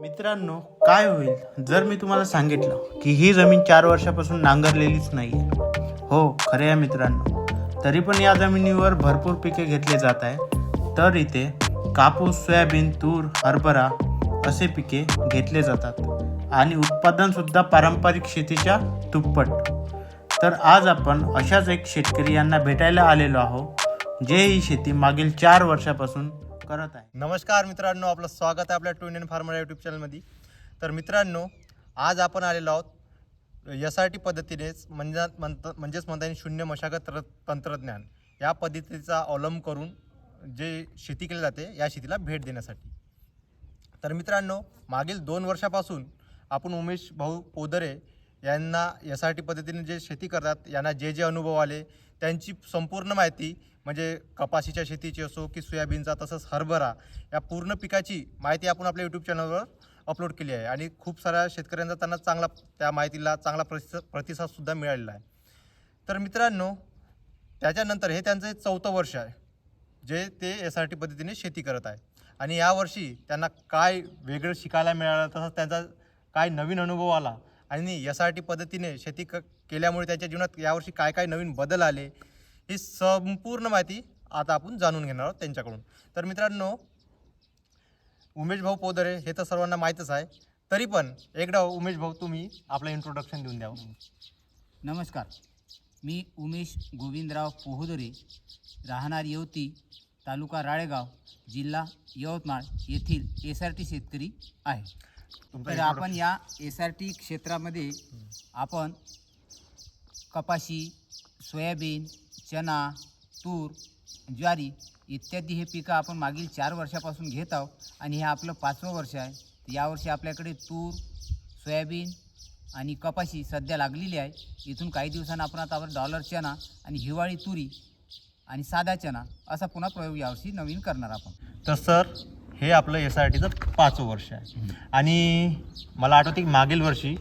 मित्रांनो काय होईल? जर मी तुम्हाला सांगितलं की ही जमीन चार वर्षापासून नांगरलेलीच नाही आहे हो खरे आहे मित्रांनो. तरी पण या जमिनीवर भरपूर पिके घेतले जात आहे तर इथे कापूस सोयाबीन तूर हरभरा असे पिके घेतले जातात. आणि उत्पादनसुद्धा पारंपरिक शेतीच्या दुप्पट. तर आज आपण अशाच एक शेतकरी यांना भेटायला आलेलो आहोत जे ही शेती मागील चार वर्षापासून करत आहे. नमस्कार मित्रांनो आपलं स्वागत आहे आपल्या टू इंडियन फार्मर यूट्यूब चॅनलमध्ये तर मित्रांनो आज आपण आलेलो आहोत एस आर टी पद्धतीनेच म्हणजे म्हणत म्हणजेच म्हणता येईल शून्य मशागत तर- तंत्रज्ञान. या पद्धतीचा अवलंब करून जे शेती केली जाते या शेतीला भेट देण्यासाठी. तर मित्रांनो मागील दोन वर्षापासून आपण उमेश भाऊ पोदरे यांना एस आर टी पद्धतीने जे शेती करतात यांना जे जे अनुभव आले त्यांची संपूर्ण माहिती म्हणजे कपाशीच्या शेतीची असो की सोयाबीनचा तसंच हरभरा या पूर्ण पिकाची माहिती आपण आपल्या यूट्यूब चॅनलवर अपलोड केली आहे. आणि खूप साऱ्या शेतकऱ्यांचा त्यांना चांगला त्या माहितीला चांगला प्रतिसाद प्रतिसादसुद्धा मिळालेला आहे. तर मित्रांनो त्याच्यानंतर हे त्यांचं चौथं वर्ष आहे जे ते एस आर टी पद्धतीने शेती करत आहे. आणि यावर्षी त्यांना काय वेगळं शिकायला मिळालं तसंच त्यांचा काय नवीन अनुभव आला आणि एस आर टी पद्धतीने शेती क केल्यामुळे त्यांच्या जीवनात यावर्षी काय काय नवीन बदल आले ही संपूर्ण माहिती आता आपण जाणून घेणार आहोत त्यांच्याकडून. तर मित्रांनो उमेश भाऊ पोदरे हे तर सर्वांना माहीतच आहे. तरी पण एकदा उमेश भाऊ तुम्ही आपलं इंट्रोडक्शन देऊन द्यावं नमस्कार. मी उमेश गोविंदराव पोहोदरे राहणार येवती तालुका राळेगाव जिल्हा यवतमाळ येथील एस आर टी शेतकरी आहे. तर आपण या एस आर टी क्षेत्रामध्ये आपण कपाशी सोयाबीन चना तूर ज्वारी इत्यादी हे पिकं आपण मागील चार वर्षापासून घेत आहोत आणि हे आपलं पाचवं वर्ष आहे. तर यावर्षी आपल्याकडे तूर सोयाबीन आणि कपाशी सध्या लागलेली आहे. इथून काही दिवसांना आपण आता डॉलर चना आणि हिवाळी तुरी आणि साधा चना असा पुन्हा प्रयोग यावर्षी नवीन करणार आपण. तर सर हे आपलं एस आर टीचं पाचवं वर्ष आहे. आणि मला आठवते की मागील वर्षी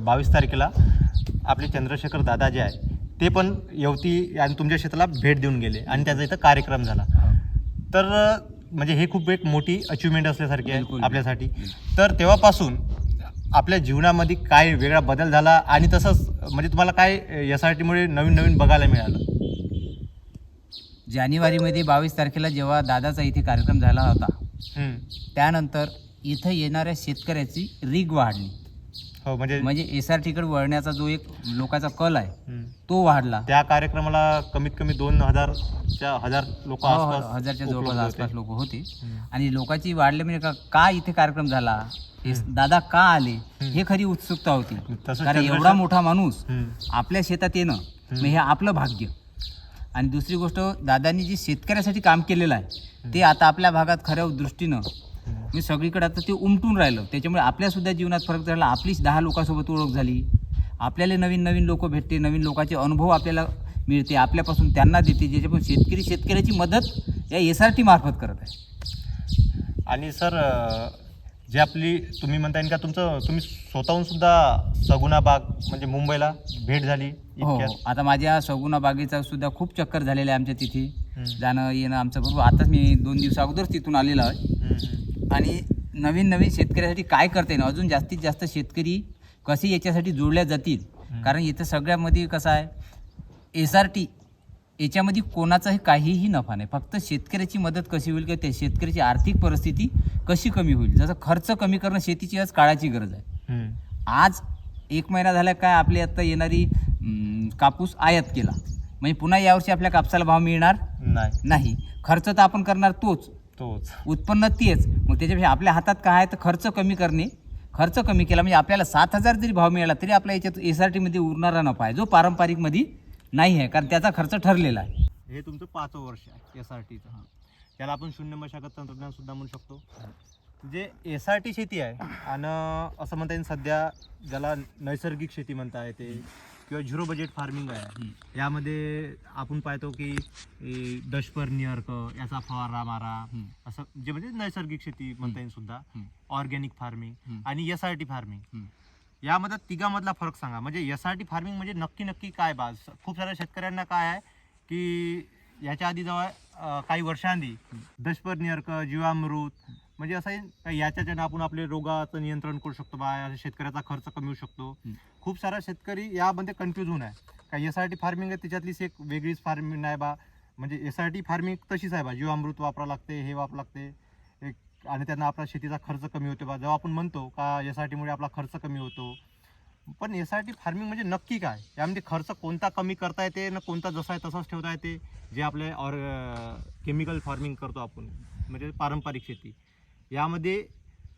बावीस तारखेला आपले चंद्रशेखर दादा जे आहे ते पण येवती आणि तुमच्या शेताला भेट देऊन गेले आणि त्याचा इथं कार्यक्रम झाला. तर म्हणजे हे खूप एक मोठी अचिव्हमेंट असल्यासारखी आहे. आपल्यासाठी. तर तेव्हापासून आपल्या जीवनामध्ये काय वेगळा बदल झाला आणि तसंच म्हणजे तुम्हाला काय एस आर टीमुळे नवीन नवीन बघायला मिळालं? जानेवारीमध्ये बावीस तारखेला जेव्हा दादाचा इथे कार्यक्रम झाला होता. त्यानंतर इथं येणाऱ्या शेतकऱ्याची रीग वाढली. हो म्हणजे म्हणजे एस आर टीकडे वळण्याचा जो एक लोकांचा कल आहे हम्म. तो वाढला. त्या कार्यक्रमाला कमीत कमी दोन हजारच्या हजार लोक हो, हो, हजारच्या जवळपास आसपास लोक होते. आणि लोकांची वाढले म्हणजे का का इथे कार्यक्रम झाला? हे दादा का आले? हे खरी उत्सुकता होती. कारण चंद्रशेखर- एवढा मोठा माणूस आपल्या शेतात येणं मग हे आपलं भाग्य. आणि दुसरी गोष्ट दादांनी जे शेतकऱ्यासाठी काम केलेलं आहे ते आता आपल्या भागात खऱ्या दृष्टीनं मी सगळीकडे आता ते उमटून राहिलं. त्याच्यामुळे आपल्यासुद्धा जीवनात फरक झाला आपलीच दहा लोकांसोबत ओळख झाली. आपल्याला नवीन नवीन लोक भेटते नवीन लोकांचे अनुभव आपल्याला मिळते आपल्यापासून त्यांना देते ज्याच्यापासून शेतकरी शेतकऱ्याची मदत या एस आर टी मार्फत करत आहे. आणि सर जे आपली तुम्ही म्हणता येईल का तुमचं तुम्ही स्वतःहून सुद्धा सगुणा बाग म्हणजे मुंबईला भेट झाली हो हो. आता माझ्या सगुणा बागेचा सुद्धा खूप चक्कर झालेला आहे आमच्या तिथे. जाणं येणं आमचं बरोबर. आताच मी दोन दिवसा अगोदरच तिथून आलेलो आहे. आणि नवीन नवीन शेतकऱ्यासाठी काय करता येईल? अजून जास्तीत जास्त शेतकरी कसे याच्यासाठी जोडल्या जातील? कारण इथं सगळ्यामध्ये कसं आहे एस आर टी याच्यामध्ये कोणाचाही काहीही नफा नाही. फक्त शेतकऱ्याची मदत कशी होईल किंवा त्या शेतकऱ्याची आर्थिक परिस्थिती कशी कमी होईल? जसं खर्च कमी करणं शेतीची आज काळाची गरज आहे. आज एक महिना झाला काय आपली आता येणारी कापूस आयात केला. म्हणजे पुन्हा यावर्षी आपल्या कापसाला भाव मिळणार नाही. नाही. खर्च तर आपण करणार तोच. तोच. उत्पन्न तेच. त्याच्यापेक्षा आपल्या हातात काय आहे तर खर्च कमी करणे खर्च कमी केला म्हणजे आपल्याला सात हजार जरी भाव मिळाला तरी आपल्या याच्यात एस आर टीमध्ये उरणारा नफा आहे जो पारंपरिकमध्ये नाही आहे कारण त्याचा खर्च ठरलेला आहे. हे तुमचं पाचवं वर्ष आहे एस आर टीचं हां. त्याला आपण शून्य मशागत तंत्रज्ञान सुद्धा म्हणू शकतो. जे एस आर टी शेती आहे आणि असं म्हणता येईल सध्या ज्याला नैसर्गिक शेती म्हणता येते किंवा झिरो बजेट फार्मिंग आहे यामध्ये आपण पाहतो की डशपर निअर्क याचा फवारा मारा. असं जे म्हणजे नैसर्गिक शेती म्हणता येईल सुद्धा. Organic farming. आणि एस आर टी फार्मिंग. यामध्ये तिघामधला फरक सांगा म्हणजे एस आर टी फार्मिंग म्हणजे नक्की नक्की काय बा खूप साऱ्या शेतकऱ्यांना काय आहे की याच्या आधी जेव्हा अं, काही वर्षांनी दशपर निअर्क जीवामृत म्हणजे असं आहे का याच्याच्यानं आपण आपले रोगाचं नियंत्रण करू शकतो बा शेतकऱ्याचा खर्च कमी होऊ शकतो. खूप सारा शेतकरी यामध्ये कन्फ्यूज होऊन आहे. का एस आर टी फार्मिंग आहे त्याच्यातलीच एक वेगळीच फार्मिंग आहे बा. म्हणजे एस आर टी फार्मिंग तशीच आहे बा. जीवामृत वापरावं लागते हे वापरावं लागते. एक आणि त्यांना आपला शेतीचा खर्च कमी होतो बा. जेव्हा आपण म्हणतो का एस आर टीमुळे आपला खर्च कमी होतो. पण एस आर टी फार्मिंग म्हणजे नक्की काय? यामध्ये खर्च कोणता कमी करता येते ना कोणता जसा आहे तसाच ठेवता येते जे आपले ऑर केमिकल फार्मिंग करतो आपण. म्हणजे पारंपरिक शेती. यामध्ये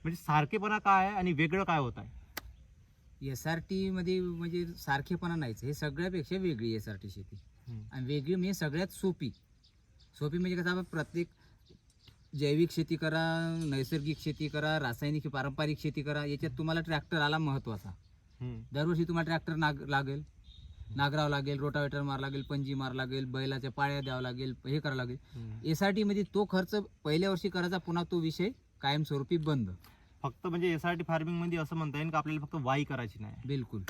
म्हणजे सारखेपणा काय आहे आणि वेगळं काय होत आहे? एस आर टीमध्ये म्हणजे सारखेपणा नाहीच. हे सगळ्यापेक्षा वेगळी एस आर टी शेती. आणि वेगळी म्हणजे सगळ्यात सोपी. सोपी म्हणजे कसं आपण प्रत्येक जैविक शेती करा नैसर्गिक शेती करा रासायनिक पारंपरिक शेती करा याच्यात तुम्हाला ट्रॅक्टर आला महत्त्वाचा. दरवर्षी तुम्हाला ट्रॅक्टर नाग लागेल. नागरावं लागेल रोटावेटर मार लागेल पंजी मार लागेल बैलाच्या पाळ्या द्यावं लागेल हे करावं लागेल. एस आर टीमध्ये तो खर्च पहिल्या वर्षी करायचा पुन्हा तो विषय कायमस्वरूपी बंद. फक्त म्हणजे एस आर टी फार्मिंगमध्ये असं म्हणता येईल का आपल्याला फक्त वाई करायची नाही? बिलकुल.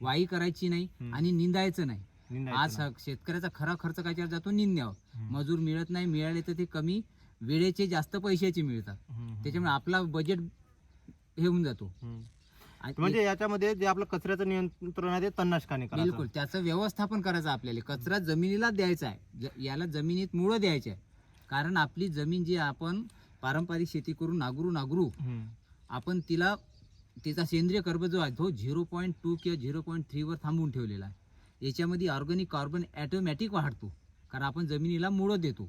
वाई करायची नाही. आणि निंदायचं नाही. आज. शेतकऱ्याचा खरा खर्च कायच्यावर जातो? निंद्यावर. मजूर मिळत नाही मिळाले तर ते कमी वेळेचे जास्त पैशाचे मिळतात. त्याच्यामुळे आपला बजेट हे होऊन जातो. म्हणजे याच्यामध्ये जे आपलं कचऱ्याचं नियंत्रण आहे ते तन्नाशकाने बिलकुल. त्याचं व्यवस्थापन करायचं आपल्याला. कचरा जमिनीला द्यायचा आहे. याला जमिनीत मुळं द्यायचे आहे. कारण आपली जमीन जी आपण पारंपरिक शेती करून नागरू नागरू. आपण तिला तिचा सेंद्रिय कर्ब जो आहे तो झिरो पॉईंट टू किंवा झिरो पॉईंट थ्रीवर थांबवून ठेवलेला आहे. याच्यामध्ये ऑर्गॅनिक कार्बन ॲटोमॅटिक वाढतो. कारण आपण जमिनीला मुळं देतो.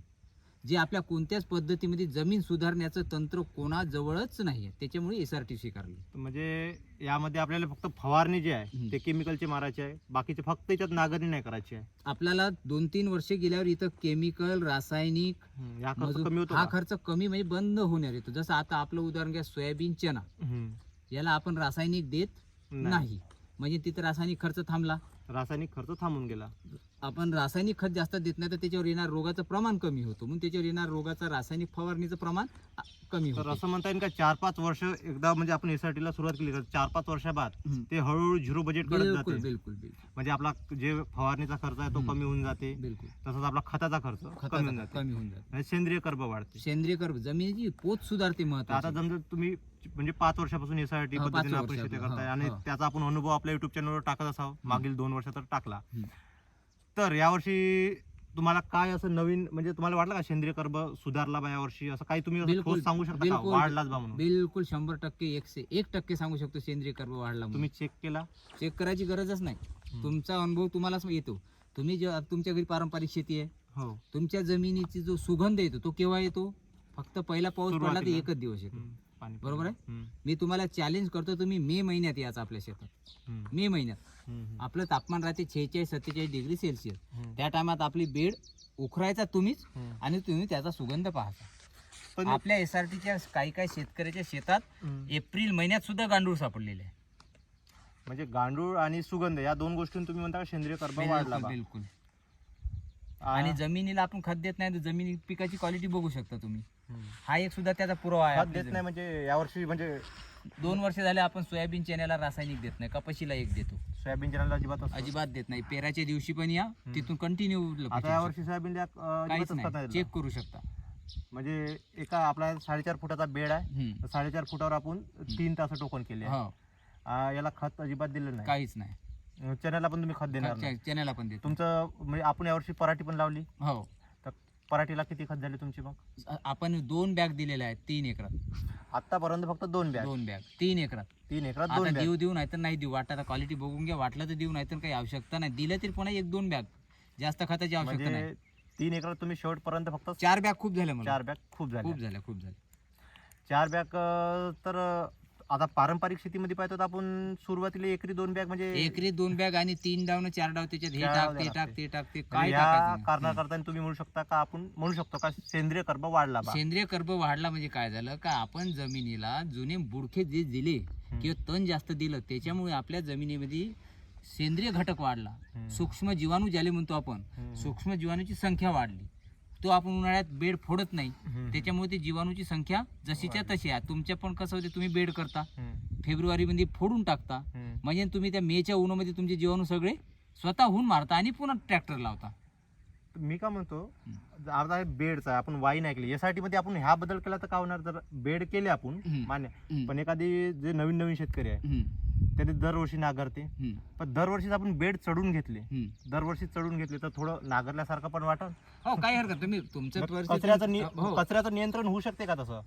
जे आपल्या कोणत्याच पद्धतीमध्ये जमीन सुधारण्याचं तंत्र कोणाजवळच नाही आहे त्याच्यामुळे एस आर टी स्वीकारली. म्हणजे यामध्ये आपल्याला फक्त फवारणी जे आहे. ते केमिकलचे मारायचे आहे. बाकीचे फक्त याच्यात नागरणी नाही करायची आहे. आपल्याला दोन तीन वर्षे गेल्यावर इथं केमिकल रासायनिक हम्म. या खर्च मजूर- कमी होतो हा का? खर्च कमी म्हणजे बंद होणार येतो. जसं आता आपलं उदाहरण घ्या सोयाबीन चना. हम्म. याला आपण रासायनिक देत नाही. म्हणजे तिथं रासायनिक खर्च थांबला. रासायनिक खर्च थांबून गेला. आपण रासायनिक खत जास्त देत नाही तर त्याच्यावर येणार रोगाचं प्रमाण कमी होतं. म्हणून त्याच्यावर येणार रोगाचं रासायनिक फवारणीचं प्रमाण कमी तर होतं. असं म्हणता येईल का चार पाच वर्ष एकदा म्हणजे आपण एस आर टीला सुरुवात केली तर चार पाच वर्षाबाद हम्म. ते हळूहळू झिरो बजेट करत बिलकुल जाते. बिलकुल बिलकुल. म्हणजे आपला जे फवारणीचा खर्च आहे तो हम्म. कमी होऊन जाते. बिलकुल. तसंच आपला खताचा खर्च कमी होऊन खताचं जाते. कमी होऊन जातं. म्हणजे सेंद्रिय कर्ब वाढते. सेंद्रिय कर्ब जमिनीची पोत सुधारते तर आता महत्वाची समजा तुम्ही म्हणजे पाच वर्षापासून एस आर टी हा, पाच पद्धतीने आपण वर्षापासून, शेती करताय हा, आणि हा. त्याचा आपण अनुभव आपल्या युट्यूब चॅनलवर टाकत असावं. मागील दोन वर्ष तर टाकला. हम्म. तर यावर्षी तुम्हाला काय असं नवीन म्हणजे तुम्हाला वाटलं का सेंद्रिय कर्ब सुधारला बा यावर्षी असं काही तुम्ही असं बिलकुल, ठोस सांगू शकता का बिलकुल. वाढलाच बा म्हणून बिलकुल शंभर टक्के एकशे एक टक्के सांगू शकतो सेंद्रिय कर्ब वाढला. तुम्ही चेक केला चेक करायची गरजच नाही. तुमचा अनुभव तुम्हालाच येतो तुम्ही जेव्हा तुमच्या घरी पारंपरिक शेती आहे हो तुमच्या जमिनीची जो सुगंध येतो तो केव्हा येतो फक्त पहिला पाऊस पडला तर सुरुवातीला. एकच दिवस येतो हम्म. पाणी बरोबर आहे? मी तुम्हाला चॅलेंज करतो तुम्ही मे महिन्यात याचा आपल्या शेतात. मे महिन्यात. आपलं तापमान राहते छेचाळीस सत्तेचाळीस डिग्री सेल्सिअस. त्या टायमात आपली बेड उखरायचा तुम्हीच. आणि तुम्ही त्याचा सुगंध पाहता पण आपल्या एस आर टीच्या काही काही शेतकऱ्याच्या शेतात. एप्रिल महिन्यात सुद्धा गांडूळ सापडलेले आहे म्हणजे गांडूळ आणि सुगंध या दोन गोष्टी तुम्ही म्हणता सेंद्रिय कर्ब वाढला बिलकुल आणि जमिनीला आपण खत देत नाही तर जमिनी पिकाची क्वालिटी बघू शकता तुम्ही. हा एक सुद्धा त्याचा पुरावा आहे देत नाही म्हणजे यावर्षी म्हणजे. दोन वर्ष झाले आपण सोयाबीन चण्याला रासायनिक देत नाही कपाशीला एक देतो. सोयाबीन चॅनलला अजिबात असतं. अजिबात देत नाही. पेराच्या दिवशी पण या तिथून कंटिन्यू आता यावर्षी सोयाबीन अं, काहीच अजिबातच खत नाही नाही. चेक. करू शकता. म्हणजे एका आपला साडेचार फुटाचा बेड आहे. हम्म. तर साडेचार फुटावर आपण तीन तास टोकन केले आहे. हो. आ, याला खत अजिबात दिलं नाही. काहीच नाही. अं, चण्याला पण तुम्ही खत देणार नाही. चण्याला पण देतो तुमचं म्हणजे आपण यावर्षी पराठी पण लावली. हो. पराठीला किती खत झाले तुमची मग? आपण दोन बॅग दिलेल्या आहेत तीन एकरात. आतापर्यंत फक्त दोन बॅग. दोन बॅग तीन एकरात. तीन एकरात आता दोन बॅग. देऊ देऊ नाही तर नाही देऊ. वाटतं क्वालिटी बघून घ्या वाटलं तर देऊ नाही तर काही आवश्यकता नाही. दिलं तरी पुन्हा एक दोन बॅग. जास्त खताची आवश्यकता नाही. म्हणजे तीन एकरात तुम्ही शेवटपर्यंत फक्त चार बॅग खूप झाल्या मला चार बॅग खूप झाले खूप झाल्या खूप झाल्या. चार बॅग तर आता पारंपरिक शेतीमध्ये पाहतो तर आपण सुरुवातीला एकरी दोन बॅग म्हणजे एकरी दोन बॅग आणि तीन डाव चार डाव त्याच्यात हे चार टाक ते. टाक ते टाक ते काय या टाकायचं नाही. कारणाकरता तुम्ही म्हणू शकता का आपण म्हणू शकतो का सेंद्रिय कर्ब वाढला बा सेंद्रिय कर्ब वाढला म्हणजे काय झालं का आपण जमिनीला जुने बुडखे जे दिले किंवा तण जास्त दिलं त्याच्यामुळे आपल्या जमिनीमध्ये सेंद्रिय घटक वाढला हम्म. सूक्ष्म जीवाणू ज्याले म्हणतो आपण हम्म. सूक्ष्म जीवाणूची संख्या वाढली तो आपण उन्हाळ्यात बेड फोडत नाही. त्याच्यामुळे ती जीवाणूची संख्या जशीच्या तशी आहे. तुमच्या पण कसं होते तुम्ही बेड करता. हम्म. फेब्रुवारीमध्ये फोडून टाकता. म्हणजे तुम्ही त्या मेच्या उन्हामध्ये तुमचे जीवाणू सगळे स्वतःहून मारता आणि पुन्हा ट्रॅक्टर लावता. मी का म्हणतो हे बेडचा आपण वाईन ऐकली. यासाठी मध्ये आपण ह्या बदल केला तर काय होणार? जर बेड केले आपण. मान्य. पण एखादी जे नवीन नवीन शेतकरी आहे त्याने दरवर्षी नांगरते. हम्म, पण दरवर्षीच आपण बेड चढून घेतले. हम्म. दरवर्षी चढून घेतले तर थोडं नांगरल्यासारखं पण वाटत हो काही हरकत तुम्ही कचऱ्याचं नि- हो. कचऱ्याचं नियंत्रण होऊ शकते का तसं?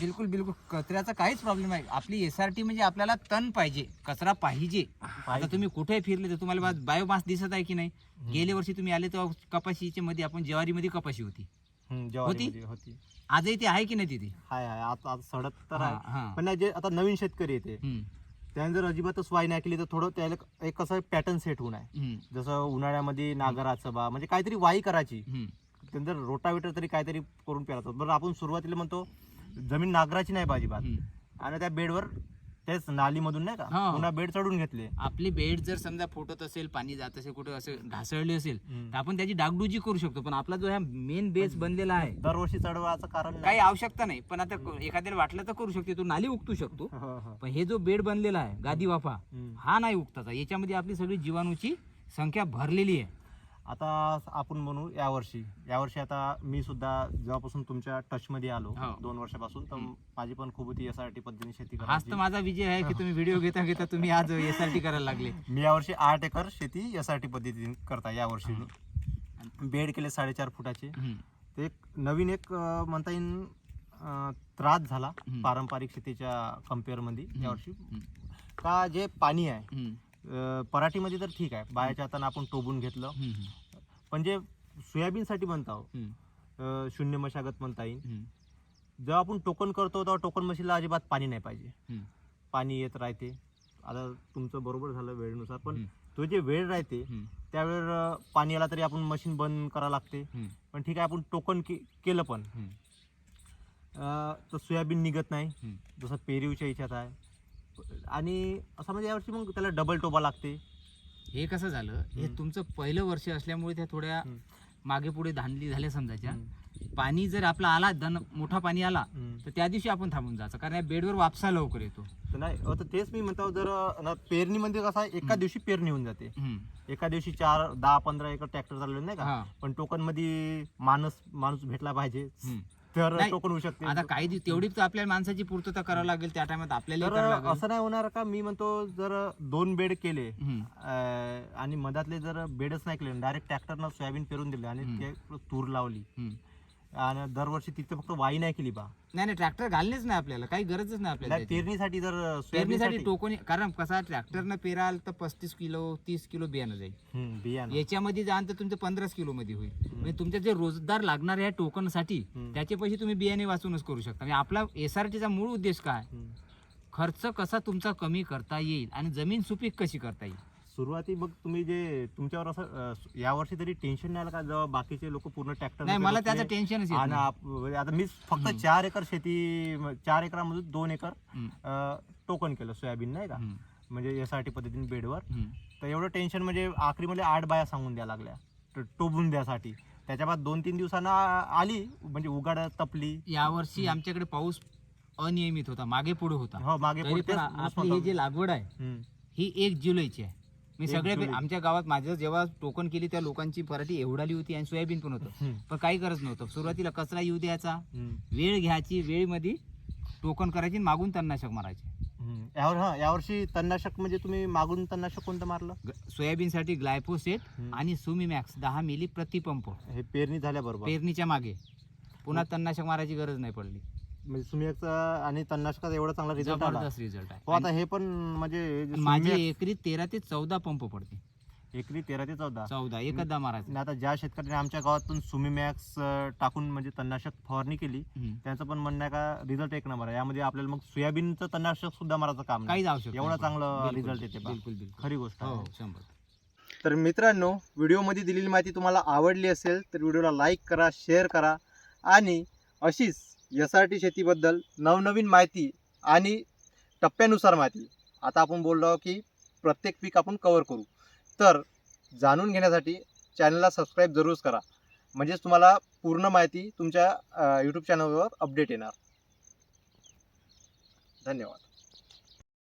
बिलकुल बिलकुल. कचऱ्याचा काहीच प्रॉब्लेम आहे आपली एस आर टी म्हणजे आपल्याला तण पाहिजे. कचरा पाहिजे. आता तुम्ही कुठे फिरले तर तुम्हाला बायोमास दिसत आहे की नाही? गेल्या वर्षी तुम्ही आले तेव्हा कपाशीच्या मध्ये आपण ज्वारीमध्ये कपाशी होती. हम्म, ज्वारीमध्ये होती. आजही ते आहे की नाही तिथे? हाय हाय. आता आता सडत तर हा, आहे. हा. पण नाही, जे आता नवीन शेतकरी येते. हम्म, त्याने जर अजिबातच वाईन ऐकली तर थोडं त्याला एक कसं पॅटर्न सेट होऊन आहे. जसं उन्हाळ्यामध्ये नागराचं बा म्हणजे काहीतरी वाई करायची. त्यांचं रोटावेटर तरी काहीतरी करून पेरायचं बरं आपण सुरुवातीला म्हणतो जमीन नागराची नाही पाहिजे बात. आणि त्या बेडवर तेच नालीमधून नाही का? हा. पुन्हा बेड चढून घेतले. आपली बेड जर समजा फुटत असेल पाणी जात असेल कुठे असं ढासळले असेल. तर आपण त्याची डागडुजी करू शकतो. पण आपला जो हा मेन बेस बनलेला आहे दरवर्षी चढवायचं कारण काही आवश्यकता नाही. पण आता क- एखाद्याला वाटलं तर करू शकते. तो नाली उगतू शकतो. हो, हो. पण हे जो बेड बनलेला आहे गादी वाफा हम्म. हा नाही उगताचा याच्यामध्ये आपली सगळी जीवाणूची संख्या भरलेली आहे. आता आपण म्हणू यावर्षी यावर्षी आता मी सुद्धा जेव्हापासून तुमच्या टच मध्ये आलो हो. दोन वर्षापासून तर हम्म. माझी पण खूप होती यासाठी पद्धतीने शेती हाच करायची तर माझा विजय आहे की तुम्ही व्हिडिओ घेता घेता तुम्ही आज एस आर टी करायला लागले. मी यावर्षी आठ एकर शेती यासाठी पद्धतीने करता यावर्षी बेड केले साडेचार फुटाचे. हम्म, ते एक नवीन एक अं, म्हणता येईल अं, त्रास झाला हम्म. पारंपरिक शेतीच्या कम्पेअरमध्ये. यावर्षी हम्म, का जे पाणी आहे हम्म, पराठीमध्ये तर ठीक आहे. बायाच्या हातानं आपण टोबून घेतलं. पण जे सोयाबीनसाठी म्हणतो हम्म, अं, शून्य मशागत म्हणता येईल. जेव्हा आपण टोकन करतो तेव्हा टोकन मशीनला अजिबात पाणी नाही पाहिजे. पाणी येत राहते. आता तुमचं बरोबर झालं वेळेनुसार पण. तो जे वेळ राहते अं, पाणी आला तरी आपण मशीन बंद करावं लागते. पण ठीक आहे आपण टोकन केलं पण. तर सोयाबीन निघत नाही. जसं पेरीवच्या याच्यात आहे. आणि असं म्हणजे यावर्षी मग त्याला डबल टोबा लागते हे कसं झालं हे. तुमचं पहिलं वर्ष असल्यामुळे त्या थोड्या. मागे पुढे धांडली झाल्या समजायच्या. पाणी जर आपला आला दन मोठा पाणी आला. तर त्या दिवशी आपण थांबून जायचं कारण या बेडवर वापसा लवकर येतो नाही तर तेच मी म्हणतो जर ना पेरणीमध्ये कसं एका. दिवशी पेरणी होऊन जाते. एका दिवशी चार दहा पंधरा एकर ट्रॅक्टर चालले नाही का. पण टोकनमध्ये माणूस माणूस भेटला पाहिजे. तर नाही, टोकन होऊ शकते आता काही दिवस तेवढीच तर आपल्या माणसाची पूर्तता करावी लागेल त्या टायमात आपल्याला तर करावं लागेल असं नाही होणार का मी म्हणतो जर दोन बेड केले हम्म. अं, आणि मधातले जर बेडच नाही केले डायरेक्ट ट्रॅक्टरनं सोयाबीन पेरून दिले आणि. ते तूर लावली हम्म. आणि दरवर्षी तिथे फक्त वाई नाही केली बा. नाही नाही ट्रॅक्टर घालणेच नाही आपल्याला. काही गरजच नाही आपल्याला नाही, त्याची. पेरणीसाठी जर पेरणीसाठी सोयाबीनसाठी टोकन कारण कसा ट्रॅक्टरनं पेराल तर पस्तीस किलो तीस किलो बियाणं जाईल. हम्म, बियाणं. याच्यामध्ये जाण तर तुमचं पंधराच किलो मध्ये होईल. म्हणजे तुमच्या जे रोजगार लागणार आहे टोकनसाठी हम्म. त्याचे पैसे तुम्ही बियाणे वाचूनच करू शकता. म्हणजे आपला एस आर टीचा मूळ उद्देश काय? हम्म. खर्च कसा तुमचा कमी करता येईल आणि जमीन सुपीक कशी करता येईल? सुरुवाती बघ तुम्ही जे तुमच्यावर असं अं, यावर्षी तरी टेन्शन नाही आलं का जेव्हा बाकीचे लोक पूर्ण ट्रॅक्टर नाही मला त्याचं टेन्शनच येत आणि नाही. आप- म्हणजे आता मी फक्त. चार एकर शेती चार एकरामधून दोन एकर हम्म. अं, टोकन केलं सोयाबीन नाही का हम्म. म्हणजे यासाठी पद्धतीने बेडवर हम्म. तर एवढं टेन्शन म्हणजे आखरीमध्ये आठ बाया सांगून द्या लागल्या ट- टोबून द्यासाठी त्याच्या बाद दोन तीन दिवसांना आली म्हणजे उगाड तपली यावर्षी आमच्याकडे पाऊस अनियमित होता मागे पुढे होता हो मागे तरी पुढे पण तेच आपली ही जी लागवड आहे हम्म. ही एक जुलैची आहे मी सगळे. आमच्या गावात माझं जेव्हा टोकन केली त्या लोकांची पराठी एवढाली होती आणि सोयाबीन पण होतं. पण काही गरज नव्हतं सुरुवातीला कचरा येऊ द्यायचा हम्म. वेळ घ्यायची वेळमध्ये टोकन करायची आणि मागून तणनाशक मारायचे हम्म. यावर हा यावर्षी तणनाशक म्हणजे तुम्ही मागून तणनाशक कोणतं मारलं ग- सोयाबीनसाठी ग्लायफोसेट हम्म. आणि सुमीमॅक्स दहा मिली प्रतिपंप हे पेरणी झाल्याबरोबर पेरणीच्या मागे पुन्हा तणनाशक मारायची गरज नाही पडली म्हणजे सुमियाचा आणि तणनाशकाचा एवढा चांगला रिझल्ट आला. जबरदस्त रिझल्ट हो आहे आता हे पण म्हणजे हे जे माझी सुमिया- एकरी तेरा ते चौदा पंप पडते. एकरी तेरा ते चौदा. चौदा एकदा मारायचं. आणि आता ज्या शेतकऱ्यांनी आमच्या गावात पण सुमिमॅक्स अं, टाकून म्हणजे तणनाशक फवारणी केली हम्म. त्यांचं पण म्हणणं आहे का रिझल्ट एक नंबर आहे. यामध्ये आपल्याला मग सोयाबीनचं तणनाशक सुद्धा मारायचं काम नाही. काहीच आवश्यक एवढा. चांगलं रिझल्ट येते. बिलकुल बिलकुल खरी गोष्ट हो आहे शंभर. तर मित्रांनो व्हिडिओमध्ये दिलेली माहिती तुम्हाला आवडली असेल तर व्हिडिओला लाईक करा शेअर करा आणि अशीच एस आर टी शेतीबद्दल नवनवीन माहिती आणि टप्प्यानुसार माहिती. आता आपण बोललो की प्रत्येक पीक आपण कवर करू. तर जाणून घेण्यासाठी चॅनलला सबस्क्राईब जरूर करा. म्हणजेच तुम्हाला पूर्ण माहिती तुमच्या यूट्यूब चॅनलवर अपडेट येणार. धन्यवाद.